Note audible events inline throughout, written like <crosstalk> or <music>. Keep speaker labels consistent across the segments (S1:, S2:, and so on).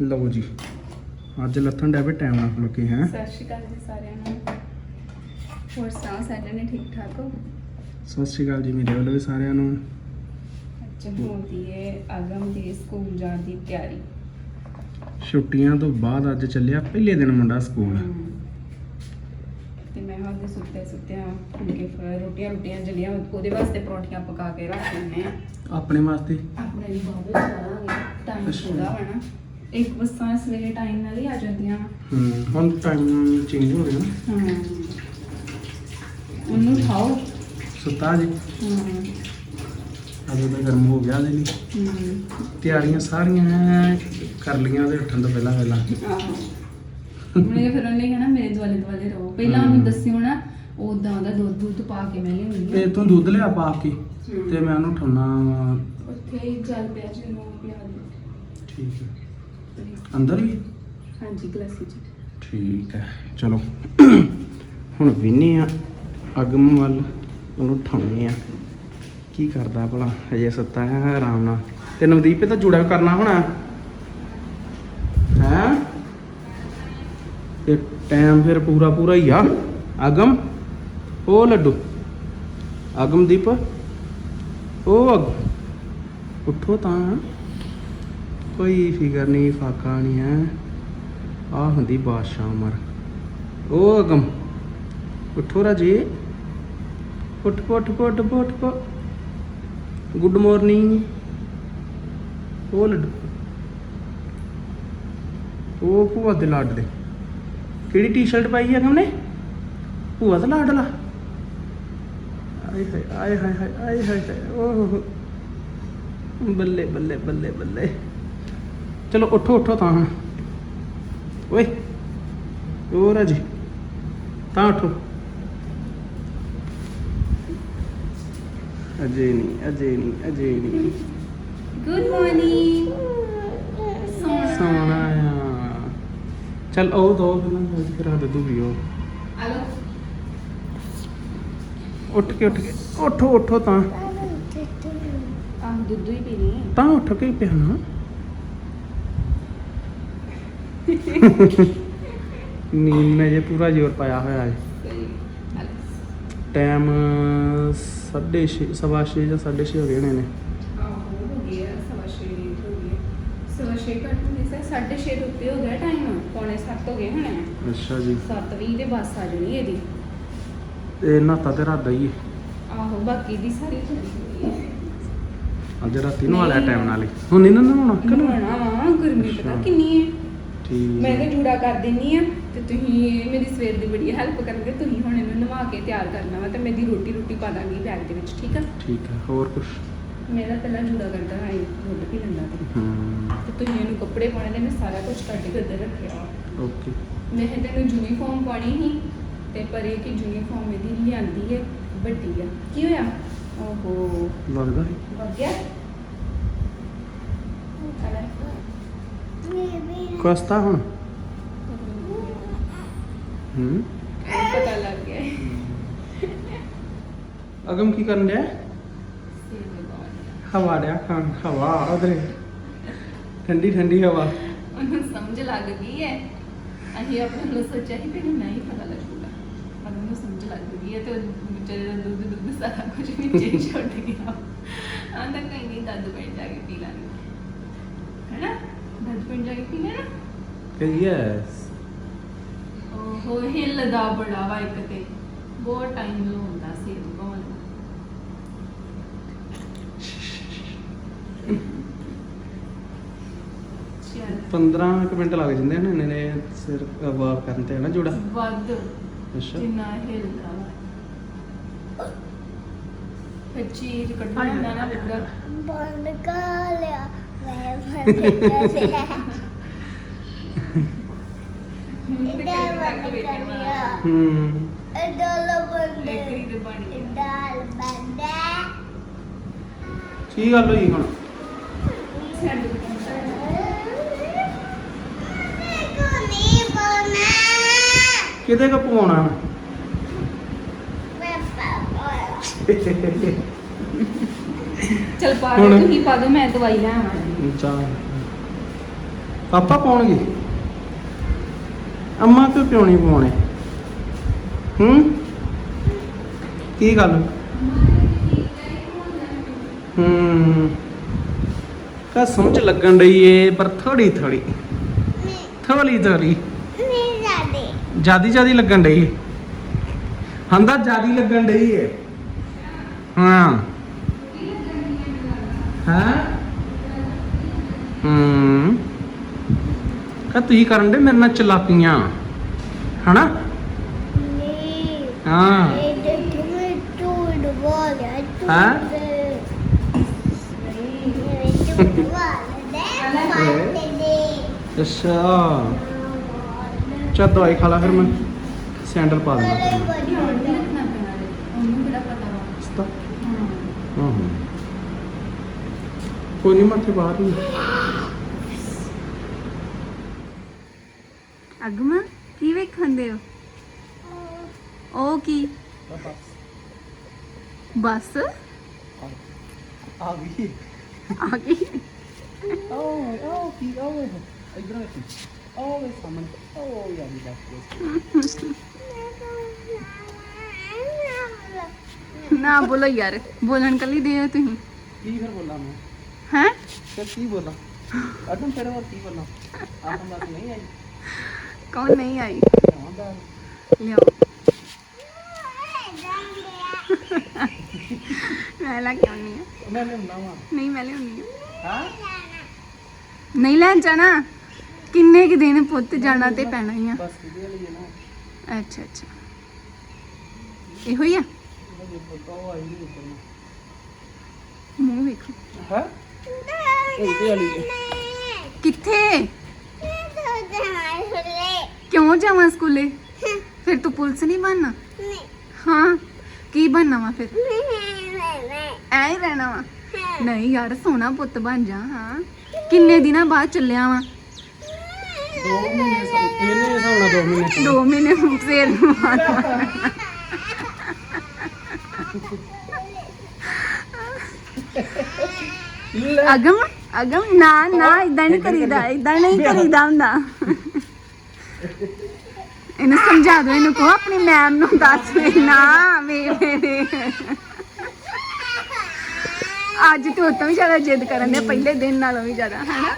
S1: ਲਓ ਜੀ। ਅੱਜ ਲੱਥਣ ਡੈ ਪਏ ਟਾਈਮ ਨਾਲ ਫੁਲਕੇ ਹੈ?
S2: ਸਤਿ ਸ਼੍ਰੀ ਅਕਾਲ ਜੀ ਸਾਰਿਆਂ ਨੂੰ। ਹੋਰ ਸੁਣਾਓ ਸਾਰੇ ਨੇ ਠੀਕ ਠਾਕ ਹੋ?
S1: ਸਤਿ ਸ਼੍ਰੀ ਅਕਾਲ ਜੀ ਮੇਰੇ ਵੱਲੋਂ ਵੀ ਸਾਰਿਆਂ ਨੂੰ।
S2: ਅੱਜ ਹੁੰਦੀ ਹੈ ਆਗਮ ਦੀ ਸਕੂਲ ਜਾਣ ਦੀ ਤਿਆਰੀ।
S1: ਛੁੱਟੀਆਂ ਤੋਂ ਬਾਅਦ ਅੱਜ ਚੱਲਿਆ ਪਹਿਲੇ ਦਿਨ ਮੁੰਡਾ ਸਕੂਲ।
S2: ਤੇ ਮੈਂ ਹਾਂ ਦੇ ਸੁੱਤੇ ਸੁੱਤਿਆਂ ਫੁਲਕੇ ਫ- ਰੋਟੀਆਂ ਰੋਟੀਆਂ ਜਲੀਆਂ ਉਹਦੇ ਵਾਸਤੇ ਪਰੌਂਠੀਆਂ ਪਕਾ ਕੇ ਰੱਖ ਲੈਣੇ
S1: ਆਪਣੇ ਵਾਸਤੇ?
S2: ਆਪਣੇ ਲਈ ਟਾਈਮ
S1: ਅੱਛਾ।
S2: ਇੱਕ ਬੱਸਾਂ ਸਵੇਰੇ ਟਾਈਮ ਨਾਲ ਹੀ ਆ ਜਾਂਦੀਆਂ
S1: ਹੂੰ ਹੁਣ ਟਾਈਮ ਚੇਂਜ ਹੋ ਰਿਹਾ ਨਾ।
S2: ਹਾਂ। ਉਹਨੂੰ ਉਠਾਓ।
S1: ਸੁੱਤਾ ਜੀ।
S2: ਹਾਂ।
S1: ਅੱਜ ਤਾਂ ਗਰਮ ਹੋ ਗਿਆ ਜੀ
S2: ਹਮ,
S1: ਤਿਆਰੀਆਂ ਸਾਰੀਆਂ ਕਰ ਲਈਆਂ ਉਹਦੇ ਉੱਠਣ ਤੋਂ ਪਹਿਲਾਂ ਪਹਿਲਾਂ।
S2: ਆਹੋ। ਉਹਨੇ ਫਿਰ ਉਹਨੇ ਕਹਿਣਾ ਮੇਰੇ ਦੁਆਲੇ ਦੁਆਲੇ ਰਹੋ। ਪਹਿਲਾਂ ਉਹਨੂੰ ਦੱਸਿਓ ਨਾ ਉਦਾਂ ਉਹਦਾ ਦੁੱਧ ਦੁੱਧ ਪਾ ਕੇ ਮੈਂ ਲਿਆਉਂਦੀ
S1: ਤੇ ਤੂੰ ਦੁੱਧ ਲਿਆ ਪਾ ਕੇ ਤੇ ਮੈਂ ਉਹਨੂੰ ਠਾਉਣਾ
S2: ਉੱਥੇ ਹੀ ਜਲ ਪਿਆ ਜੀ ਨੂੰ ਪਿਆ।
S1: ਠੀਕ ਹੈ। ਅੰਦਰ ਵੀ
S2: ਹਾਂਜੀ ਗਲਾਸੀ ਚ
S1: ਠੀਕ ਹੈ ਚਲੋ। ਹੁਣ ਵਿੰਨੇ ਆ ਅਗਮ ਵੱਲ ਉਹਨੂੰ ਠਾਉਣੇ ਆ। ਕੀ ਕਰਦਾ ਭਲਾ ਹਜੇ ਸੁੱਤਾ ਹੈ ਆਰਾਮ ਨਾਲ। ਤੇ ਨਵਦੀਪ ਇਹ ਤਾਂ ਜੁੜਾ ਕਰਨਾ ਹੋਣਾ। ਹੈ? ਤੇ ਟਾਈਮ ਫਿਰ ਪੂਰਾ ਪੂਰਾ ਹੀ ਆ। ਅਗਮ ਉਹ ਲੱਡੂ। ਅਗਮਦੀਪ ਉਹ ਅਗ। ਉੱਠੋ ਤਾਂ। ਕੋਈ ਫਿਕਰ ਨਹੀਂ ਫਾਕਾ ਨਹੀਂ ਹੈ। ਆ ਹੁੰਦੀ ਬਾਦਸ਼ਾਹ ਉਮਰ ਉਹ ਅਗਮ ਉੱਠੋ ਰਾਜੇ। ਉੱਠ ਪੋ, ਉੱਠ ਪੋ, ਉੱਠ ਉੱਠ। Good morning. ਉਹ ਲੱਡੂ। ਉਹ ਭੂਆ ਦੇ ਲਾਡ ਦੇ। ਕਿਹੜੀ ਟੀ-ਸ਼ਰਟ ਪਾਈ ਹੈ ਤੁਮਨੇ ਭੂਆ ਦਾ ਲਾਡਲਾ ਆਏ ਹਾਏ ਆਏ ਹਾਏ ਆਏ ਹਾਏ ਓਹ ਹੋ। ਬੱਲੇ ਬੱਲੇ ਬੱਲੇ ਬੱਲੇ। ਚਲੋ ਉੱਠੋ ਉੱਠੋ ਤਾਂ। ਓਏ ਉਹ ਰਾਜੀ ਤਾਂ ਉੱਠੋ। ਅਜੇ ਨਹੀਂ ਅਜੇ ਨਹੀਂ ਅਜੇ ਨਹੀਂ।
S2: ਗੁੱਡ ਮਾਰਨਿੰਗ
S1: ਸੋਣਾ ਆ। ਚਲ ਉਹ ਦੋ ਪਹਿਲਾਂ ਫਿਰ ਆ ਦੂ ਵੀ ਉਹ
S2: ਹਲੋ
S1: ਉੱਠ ਕੇ ਉੱਠ ਕੇ। ਉੱਠੋ ਉੱਠੋ ਤਾਂ।
S2: ਆਹ ਦੁੱਧ ਹੀ ਪੀਣੀ ਹੈ।
S1: ਤਾਂ ਉੱਠ ਕੇ ਪਿਆਣਾ ਨੀਂਦ ਨੇ ਜੇ ਪੂਰਾ ਜ਼ੋਰ ਪਾਇਆ ਹੋਇਆ ਹੈ। ਟਾਈਮ 6:30 ਸਵਾ ਛੇ ਜਾਂ 6:30 ਹੋ ਗਏ ਨੇ।
S2: ਆਹੋ ਹੋ ਗਿਆ ਸਵਾ ਛੇ ਹੋ ਗਿਆ ਸਵਾ ਛੇ ਘੱਟ ਨਹੀਂ ਸਰ ਸਾਢੇ ਛੇ ਦੇ ਉੱਤੇ ਹੋ ਗਿਆ ਟਾਈਮ? ਪੌਣੇ ਸੱਤ ਹੋ ਗਏ ਹੋਣੇ।
S1: ਅੱਛਾ ਜੀ।
S2: ਸੱਤ ਵੀਹ ਦੇ ਬੱਸ ਆ ਜਾਣੀ ਇਹਦੀ।
S1: ਇਹ ਨਾਤਾ ਤੇ ਰਾਤ ਦਾ ਹੀ ਹੈ।
S2: ਆਹੋ ਬਾਕੀ ਦੀ ਸਾਰੀ
S1: ਅੱਜ ਰਾਤੀ ਨੂੰ ਵਾਲਾ ਟਾਈਮ ਨਾਲ ਹੀ। ਹੁਣ ਇਹਨਾਂ ਨੂੰ ਹੁਣ ਅੱਕਲ
S2: ਨਹਾਉਣਾ ਵਾ ਗਰਮੀ ਪਤਾ
S1: ਅੱਛਾ।
S2: ਕਿੰਨੀ ਹੈ।
S1: ਠੀਕ
S2: ਮੈਂ ਤੇ ਜੂੜਾ ਕਰ ਦਿੰਨੀ ਆ ਤੇ ਤੁਸੀਂ ਮੇਰੀ ਸਵੇਰ ਦੀ ਬੜੀ ਹੈਲਪ ਕਰੋਗੇ ਤੁਸੀਂ ਹੁਣ ਇਹਨੂੰ ਨਵਾ ਕੇ ਤਿਆਰ ਕਰਨਾ ਵਾ ਤੇ ਮੈਂ ਦੀ ਰੋਟੀ ਰੋਟੀ ਪਾ ਦਾਂਗੀ ਬੈਗ ਦੇ ਵਿੱਚ ਠੀਕ ਆ?
S1: ਠੀਕ ਹੈ ਹੋਰ ਕੁਝ
S2: ਮੇਰਾ ਪਹਿਲਾਂ ਜੂੜਾ ਕਰਦਾ ਹੈ ਦੁੱਧ ਪੀ ਲੈਂਦਾ ਤੇ।
S1: ਹੂੰ।
S2: ਤੇ ਤੁਸੀਂ ਇਹਨੂੰ ਕੱਪੜੇ ਪਾਉਣੇ ਨੇ ਮੈਂ ਸਾਰਾ ਕੁਝ ਕੱਢ ਕੇ ਉੱਧਰ ਰੱਖਿਆ
S1: ਓਕੇ।
S2: ਮੈਂ ਤੈਨੂੰ ਯੂਨੀਫਾਰਮ ਪਾਣੀ ਸੀ ਤੇ ਪਰ ਇਹ ਕਿ ਯੂਨੀਫਾਰਮ ਇਹਦੀ ਲਿਆਂਦੀ ਹੈ ਵੱਡੀ ਆ। ਕੀ ਹੋਇਆ? ਓਹੋ।
S1: ਲੱਗਦਾ ਹੈ
S2: ਵਗ ਗਿਆ
S1: ਕਸਤਾ ਹੁਣ? ਹੂੰ?
S2: ਪਤਾ ਲੱਗ ਗਿਆ।
S1: ਅਗਮ ਕੀ ਕਰਨ
S2: ਆ।
S1: ਹਵਾ ਡਿਆ ਖਾਣ ਹਵਾ ਉਧਰ। ਠੰਡੀ ਠੰਡੀ ਹਵਾ।
S2: ਉਹਨੂੰ ਸਮਝ ਲੱਗ ਗਈ ਹੈ। ਅਸੀਂ ਆਪਣੇ ਨੂੰ ਸੋਚਿਆ ਸੀ ਕਿ ਨਹੀਂ ਪਤਾ ਲੱਗੂਗਾ। ਪਰ ਉਹਨੂੰ ਸਮਝ ਲੱਗ ਗਈ ਹੈ ਤੇ ਵਿਚਾਰੇ ਦਾ ਦੁੱਧ ਦੁੱਧ ਸਾਰਾ ਕੁਝ ਹੀ ਛੱਡ ਗਿਆ। ਆਂਦਾ ਕहीं ਨਹੀਂ ਦੁੱਧ ਪਿੰਡ ਜਾ ਕੇ ਪੀ ਲਾਂਗੇ। ਹੈਨਾ? ਪਿੰਡ ਜਾ ਕੇ ਪੀ ਲੈਣਾ
S1: ਕਿ ਯੈਸ
S2: ਉਹ ਹਿੱਲਦਾ ਬੜਾ ਵਾ ਇੱਕ ਤੇ। ਬਹੁਤ ਟਾਈਮ ਲਾਉਂਦਾ ਸੀ ਭਗਵਾਨ ਚੱਲ।
S1: 15 ਕੁ ਮਿੰਟ ਲੱਗ ਜਾਂਦੇ ਨੇ ਨੇ ਸਿਰ ਵਾਕ ਕਰਨ ਤੇ ਹਨਾ ਜੋੜਾ?
S2: ਵੱਧ।
S1: ਅੱਛਾ।
S2: ਜਿੰਨਾ ਹਿੱਲਦਾ ਵਾ। ਫਿਰ ਚੀਜ਼ ਕੱਢਣਾ ਹੁੰਦਾ ਨਾ ਪੂਰਾ।
S3: ਬੰਦ ਕਰ ਲਿਆ।
S1: ਹੂੰ ਕੀ ਗੱਲ ਹੋਈ ਹੁਣ? ਕਿਤੇ ਕ ਪਵਾਉਣਾ
S3: ਮੈਂ ਪਾਪਾ। <laughs>
S2: ਚਲ ਪਾ
S1: ਹੁਣ-
S2: ਦੋ ਤੁਸੀਂ ਪਾ ਦੋ ਮੈਂ ਦਵਾਈ ਲੈ ਆਵਾਂ।
S1: ਚਾ ਪਾਪਾ ਪਾਉਣਗੇ? ਅੰਮਾ ਕਿਉਂ ਨਹੀਂ ਪਾਉਣੇ ਹੂੰ? ਕੀ ਗੱਲ? ਹੂੰ। ਕਸਮ ਚ ਲੱਗਣ ਰਹੀ ਏ ਪਰ ਥੋੜੀ ਥੋੜੀ ਥੋੜੀ ਥੋੜੀ
S3: ਨਹੀਂ ਜਾਂਦੇ
S1: ਜਿਆਦੀ ਜਿਆਦੀ ਲੱਗਣ ਰਹੀ ਏ। ਹੰਦਾ ਜਿਆਦੀ ਲੱਗਣ ਰਹੀ ਏ। ਹਾਂ। ਹਾਂ? ਹੂੰ। ਕਾ ਤੁਸੀਂ ਕਰਨ ਦੇ ਮੇਰੇ ਨਾਲ ਚਲਾਕੀਆਂ। ਹਨਾ?
S3: ਨਹੀਂ।
S1: ਹਾਂ। ਅੱਛਾ। ਚੱਲ ਦਵਾਈ ਖਾ ਲਾ ਫਿਰ ਮੈਂ। ਸੈਂਡਲ ਪਾ
S2: ਪੈਣਾ ਰੇ ਉਹਨੂੰ ਬੜਾ ਪਤਾ ਵਾ? ਹਾਂ
S1: ਹਾਂ। ਹਾਂ ਕੋਈ ਨਹੀਂ ਮੱਥੇ ਬਾਹਰ ਹੀ
S2: ਅਗਮਾ ਕੀ ਵੇਖਣਦੇ ਹੋ ਉਹ ਕੀ ਬੱਸ
S1: ਆ ਗਈ
S2: ਆ ਗਈ
S1: ਓ ਓ ਕੀ ਓ ਇਧਰ ਆ ਓ ਵੇ ਸਾਹਮਣੇ ਓ ਯਾਰ ਦੀ ਬਸ
S2: ਨਾ ਬੋਲੋ ਯਾਰ ਬੋਲਣ ਕੱਲੀ ਦੇ ਤੁਸੀਂ
S1: ਕੀ ਫਿਰ ਬੋਲਾਂ ਮੈਂ
S2: ਹੈ? ਕੌਣ ਨਹੀਂ ਆਈ? ਨਹੀਂ ਲੈਣ ਜਾਣਾ? ਕਿੰਨੇ ਕਿ ਦਿਨ ਪੁੱਤ ਜਾਣਾ ਤੇ ਪੈਣਾ ਹੀ ਆ।
S1: ਬਸ ਕਿਹਦੇ ਲਈ ਨਾ।
S2: ਅੱਛਾ ਅੱਛਾ। ਇਹੋ ਹੀ ਆ?
S1: ਇਹ ਬੋਲਦਾ ਉਹ ਆਈ ਨਹੀਂ ਉੱਪਰ
S2: ਮੂੰਹ ਵੇਖੋ।
S1: ਹੈ? ਇਹਦੇ ਵਾਲੀ ਹੈ।
S2: ਕਿੱਥੇ ਕਿਉਂ ਜਾਵਾਂ ਸਕੂਲੇ ਫਿਰ ਤੂੰ ਪੁਲਿਸ ਨਹੀਂ ਬਣਨਾ ਹਾਂ ਕੀ ਬਣਨਾ ਵਾ ਫਿਰ ਐ ਹੀ ਰਹਿਣਾ ਵਾ ਨਹੀਂ ਯਾਰ ਸੋਹਣਾ ਪੁੱਤ ਬਣ ਜਾ ਹਾਂ ਕਿੰਨੇ ਦਿਨਾਂ ਬਾਅਦ ਚੱਲਿਆ ਵਾ
S1: ਦੋ ਮਹੀਨੇ ਸਾ- ਇਹਨੇ ਹਿਸਾਬ ਨਾਲ ਦੋ ਮਹੀਨੇ
S2: ਦੋ ਮਹੀਨੇ ਫੇਰ ਨੂੰ ਆਉਣਾ। ਅਗਮ ਅਗਮ ਨਾ ਨਾ ਇਦਾਂ ਨਹੀਂ ਕਰੀਦਾ ਇਦਾਂ ਨਹੀਂ ਕਰੀਦਾ ਹੁੰਦਾ ਇਹਨੂੰ ਸਮਝਾ ਦੋ ਇਹਨੂੰ ਕਹੋ ਆਪਣੀ ਮੈਮ ਨੂੰ ਦੱਸ ਵੀ ਨਾ ਵੇ। ਅੱਜ ਤੇ ਉਹ ਤੋਂ ਵੀ ਜ਼ਿਆਦਾ ਜਿੱਦ ਕਰਨ ਦੇ ਪਹਿਲੇ ਦਿਨ ਨਾਲੋਂ ਵੀ ਜ਼ਿਆਦਾ ਹੈਨਾ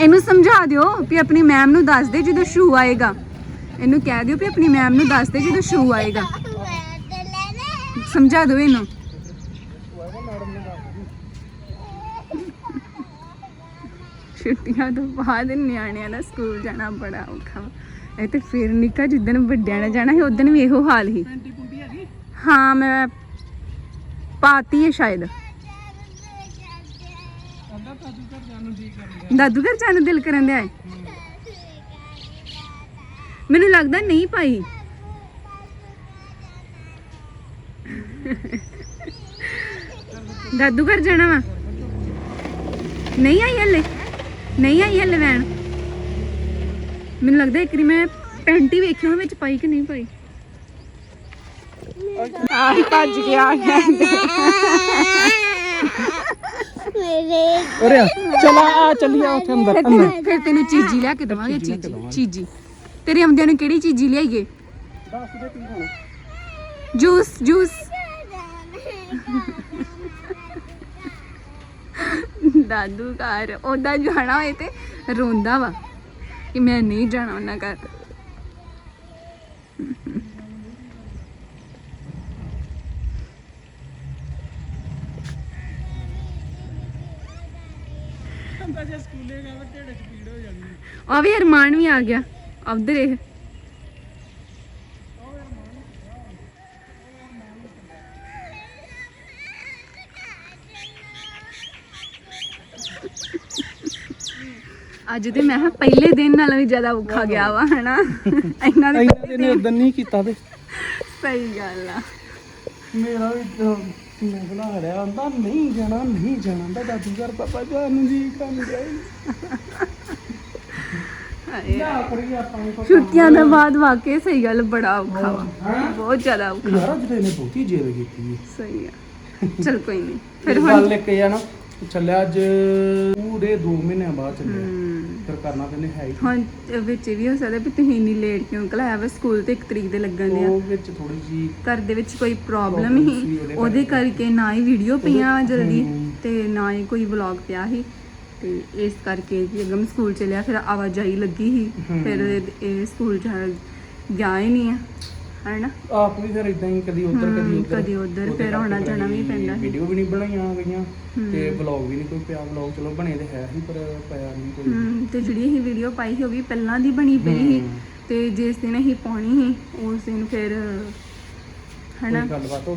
S2: ਇਹਨੂੰ ਸਮਝਾ ਦਿਓ ਵੀ ਆਪਣੀ ਮੈਮ ਨੂੰ ਦੱਸ ਦੇ ਜਦੋਂ ਸ਼ੂ ਆਏਗਾ ਇਹਨੂੰ ਕਹਿ ਦਿਓ ਵੀ ਆਪਣੀ ਮੈਮ ਨੂੰ ਦੱਸ ਦੇ ਜਦੋਂ ਸ਼ੂ ਆਏਗਾ ਸਮਝਾ ਦਿਓ ਇਹਨੂੰ ਛੁੱਟੀਆਂ ਤੋਂ ਬਾਅਦ ਨਿਆਣਿਆਂ ਦਾ ਸਕੂਲ ਜਾਣਾ ਬੜਾ ਔਖਾ ਵਾ। ਇਹ ਤੇ ਫਿਰ ਨਿੱਕਾ ਜਿੱਦਣ ਵੱਡਿਆਂ ਨੇ ਜਾਣਾ ਸੀ ਉਦੋਂ ਵੀ ਇਹੋ ਹਾਲ ਸੀ।
S1: ਪੈਂਟੀ ਪੁੰਟੀ ਹੈਗੀ
S2: ਹਾਂ ਮੈਂ ਪਾਤੀ ਹੈ ਸ਼ਾਇਦ।
S1: ਅੱਧਾ ਤਾਜੂ ਘਰ ਜਾਣ ਨੂੰ ਜੀ ਕਰ
S2: ਦਾਦੂ ਘਰ ਜਾਣ ਨੂੰ ਦਿਲ ਕਰਨ ਦਿਆ ਹੈ? ਮੈਨੂੰ ਲੱਗਦਾ ਨਹੀਂ ਪਾਈ ਦਾਦੂ ਘਰ ਜਾਣਾ ਵਾ? ਨਹੀਂ ਆਈ ਹਲੇ? ਨਹੀਂ ਆਈ ਹਲੇ ਵੈਣ। ਮੈਨੂੰ ਲੱਗਦਾ ਇੱਕ ਵਾਰੀ ਮੈਂ ਪੈਂਟੀ ਵੇਖੀ ਉਹ ਵਿੱਚ ਪਾਈ ਕਿ ਨਹੀਂ ਪਾਈ। ਆਹ ਭੱਜ ਗਿਆ
S3: ਮੇਰੇ
S1: ਅਰੇ ਚਲਾ ਆ ਚੱਲੀਏ ਉੱਥੇ ਅੰਦਰ
S2: ਫਿਰ ਤੈਨੂੰ ਫਿਰ ਤੈਨੂੰ ਚੀਜੀ ਲਿਆ ਕੇ ਦਵਾਂਗੇ
S1: ਚੀਜ਼ੀ
S2: ਚੀਜੀ ਤੇਰੇ ਆਉਂਦਿਆਂ ਨੂੰ ਕਿਹੜੀ ਚੀਜੀ ਲਿਆਈਏ? Juice juice. ਦਾਦੂ ਘਰ ਉਹਦਾ ਜਾਣਾ ਹੋਏ ਤੇ ਰੋਂਦਾ ਵਾ ਕਿ ਮੈਂ ਨਹੀਂ ਜਾਣਾ ਉਹਨਾਂ ਘਰ। ਆ ਵੀ ਅਰਮਾਨ ਵੀ ਆ ਗਿਆ। ਉਧਰ ਇਹ ਅੱਜ ਤੇ ਮੈਂ ਕਿਹਾ ਪਹਿਲੇ ਦਿਨ ਨਾਲੋਂ ਵੀ ਜ਼ਿਆਦਾ ਔਖਾ ਗਿਆ ਵਾ ਹਨਾ? ਇਹਨਾਂ ਦੇ
S1: ਇਹਨਾਂ ਦੇ ਨੇ ਉਦੋਂ ਨਹੀਂ ਕੀਤਾ ਤੇ।
S2: ਸਹੀ ਗੱਲ ਆ।
S1: ਮੇਰਾ ਵੀ ਮੈਂ ਬਣਾ ਰਿਹਾ ਆਂਦਾ ਨਹੀਂ ਜਾਣਾ ਨਹੀਂ ਜਾਣਾ। ਦਾ ਦਾਦੂ ਘਰ ਪਾਪਾ ਜਾਨ ਨੂੰ ਜੀ ਕਰਨ ਜਾਈ ਕਰੀ ਆਪਾਂ ਨੂੰ
S2: ਛੁੱਟੀਆਂ ਦਾ ਬਾਅਦ ਵਾਕਈ ਸਹੀ ਗੱਲ ਬੜਾ ਔਖਾ ਵਾ? ਬਹੁਤ ਜ਼ਿਆਦਾ ਔਖਾ।
S1: ਯਾਰ ਅੱਜ ਤੇ ਇਹਨੇ ਬਹੁਤੀ ਜੇਰ ਕੀਤੀ ਹੈ
S2: ਸਹੀ ਆ। ਚਲ ਕੋਈ ਨਹੀਂ। ਫਿਰ ਹੁਣ
S1: ਗੱਲ ਇੱਕ ਆ ਨਾ ਚੱਲਿਆ ਅੱਜ ਪੂਰੇ 2 ਮਹੀਨਿਆਂ ਬਾਅਦ ਚੱਲਿਆ। ਫਿਰ ਕਰਨਾ ਪੈਂਦੇ ਹੈ ਹੀ
S2: ਹੁਣ ਵਿੱਚ ਇਹ ਵੀ ਹੋ ਸਕਦਾ ਵੀ ਤੁਸੀਂ ਇੰਨੀ ਲੇਟ ਕਿਉਂ ਕਲਾਇਆ ਵਾ ਸਕੂਲ ਤੇ 1 ਤਰੀਕ ਦੇ ਲੱਗਣ ਦੇ
S1: ਉਹ ਵਿੱਚ ਥੋੜੀ ਜੀ
S2: ਘਰ ਦੇ ਵਿੱਚ ਕੋਈ ਪ੍ਰੋਬਲਮ
S1: Problem ਸੀ
S2: ਹੀ
S1: ਉਹਦੇ
S2: ਉਹਦੇ
S1: ਕਰਕੇ।
S2: ਨਾ ਹੀ ਵੀਡੀਓ ਪਈਆਂ ਜਲਦੀ
S1: ਹਮ।
S2: ਤੇ ਨਾ ਹੀ ਕੋਈ ਵਲੌਗ ਪਿਆ ਸੀ ਤੇ ਇਸ ਕਰਕੇ ਜੀ ਅਗਮ ਸਕੂਲ ਚਲਿਆ ਫਿਰ ਆਵਾਜਾਈ ਲੱਗੀ ਸੀ
S1: ਹਮ।
S2: ਫਿਰ ਇਹ- ਇਹ ਸਕੂਲ ਜਾ ਗਿਆ ਹੀ ਨਹੀਂ ਆ ਹੈਨਾ?
S1: ਆਪ ਵੀ ਫਿਰ ਇਦਾਂ ਹੀ ਕਦੀ ਉੱਧਰ ਕਦੀ ਉੱਧਰ।
S2: ਕਦੀ ਉੱਧਰ, ਫਿਰ ਆਉਣਾ ਜਾਣਾ ਵੀ ਪੈਂਦਾ।
S1: ਵੀਡੀਓ ਵੀ ਨਹੀਂ ਬਣਾਈਆਂ ਗਈਆਂ। ਤੇ ਵਲੌਗ ਵੀ ਨਹੀਂ ਕੋਈ ਪਿਆ। ਵਲੌਗ ਚਲੋ ਬਣੇ ਤੇ ਹੈ ਹੀ ਪਰ ਪਿਆ ਨਹੀਂ ਕੋਈ।
S2: ਤੇ ਜਿਹੜੀ ਇਹ ਵੀਡੀਓ ਪਾਈ ਸੀ ਉਹ ਵੀ ਪਹਿਲਾਂ ਦੀ ਬਣੀ ਪਈ ਸੀ। ਤੇ ਜਿਸ ਦਿਨ ਅਸੀਂ ਪਾਉਣੀ ਸੀ ਉਸ ਦਿਨ ਫਿਰ ਹਨਾ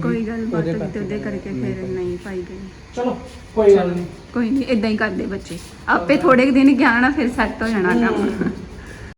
S1: ਕੋਈ ਗੱਲਬਾਤ
S2: ਤੇ ਉਹਦੇ
S1: ਕਰਕੇ
S2: ਫਿਰ। ਨਹੀਂ ਪਾਈ ਗਈ।
S1: ਚਲੋ ਕੋਈ ਗੱਲ ਨਹੀਂ।
S2: ਕੋਈ ਨਹੀਂ ਇਦਾਂ ਹੀ ਕਰਦੇ ਬੱਚੇ। ਆਪੇ ਥੋੜੇ ਦਿਨ ਗਿਆ ਨਾ ਫਿਰ ਸੈੱਟ ਹੋ ਜਾਣਾ ਕੰਮ।